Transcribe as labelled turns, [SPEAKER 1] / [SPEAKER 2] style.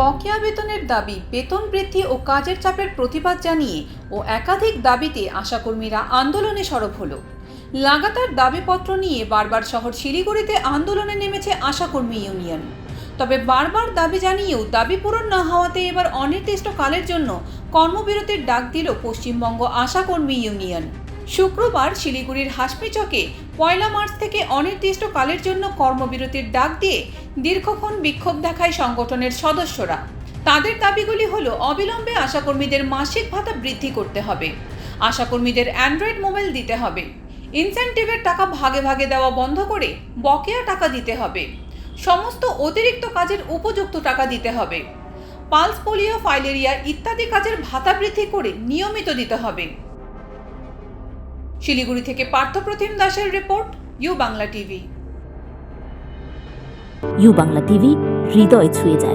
[SPEAKER 1] বকেয়া বেতনের দাবি, বেতন বৃদ্ধি ও কাজের চাপের প্রতিবাদ জানিয়ে ও একাধিক দাবিতে আশাকর্মীরা আন্দোলনে সরব হলো। লাগাতার দাবিপত্র নিয়ে বারবার শহর শিলিগুড়িতে আন্দোলনে নেমেছে আশাকর্মী ইউনিয়ন। তবে বারবার দাবি জানিয়েও দাবি পূরণ না হওয়াতে এবার অনির্দিষ্টকালের জন্য কর্মবিরতির ডাক দিল পশ্চিমবঙ্গ আশাকর্মী ইউনিয়ন। শুক্রবার শিলিগুড়ির হাসপিচকে পয়লা মার্চ থেকে অনির্দিষ্টকালের জন্য কর্মবিরতির ডাক দিয়ে দীর্ঘক্ষণ বিক্ষোভ দেখায় সংগঠনের সদস্যরা। তাদের দাবিগুলি হলো, অবিলম্বে আশাকর্মীদের মাসিক ভাতা বৃদ্ধি করতে হবে, আশাকর্মীদের অ্যান্ড্রয়েড মোবাইল দিতে হবে, ইনসেন্টিভের টাকা ভাগে ভাগে দেওয়া বন্ধ করে বকেয়া টাকা দিতে হবে, সমস্ত অতিরিক্ত কাজের উপযুক্ত টাকা দিতে হবে, পালস পোলিও, ফাইলেরিয়া ইত্যাদি কাজের ভাতা বৃদ্ধি করে নিয়মিত দিতে হবে। শিলিগুড়ি থেকে পার্থপ্রতিম দাসের report U Bangla TV.
[SPEAKER 2] U Bangla TV হৃদয় ছুঁয়ে যায়।